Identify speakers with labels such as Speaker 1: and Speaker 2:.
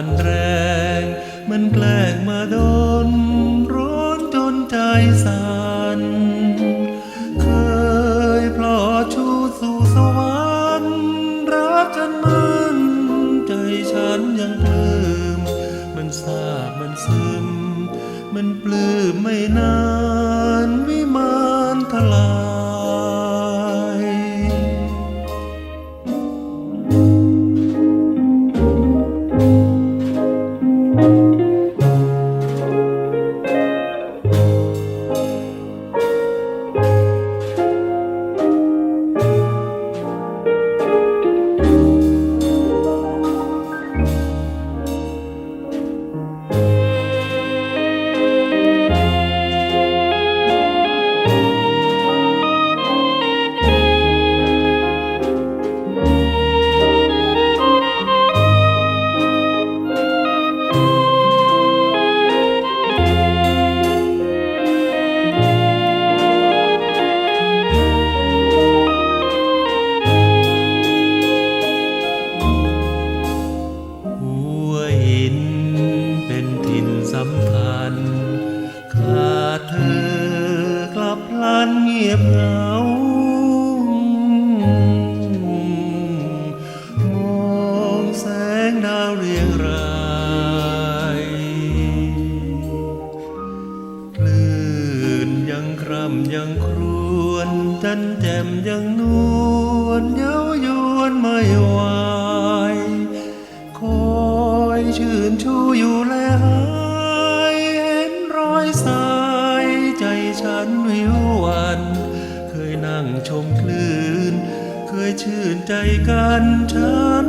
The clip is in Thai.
Speaker 1: มันแรง มันแกล้งมาโดน ร้อนจนใจสั่นเคยพลอชูสู่สวรรค์รักกันมันใจฉันยังปลื้มมันซาบมันซึม มันปลื้มไม่นาน สัมพันธ์ขาดเธอกลับพลันเงียบเหงามองแสงดาวเรียงรายคลื่นยังคร่ำยังครวนจันแจ่มยังนวลเย้ายวนไม่หวค ชมคลื่น เคยชื่นใจกันฉัน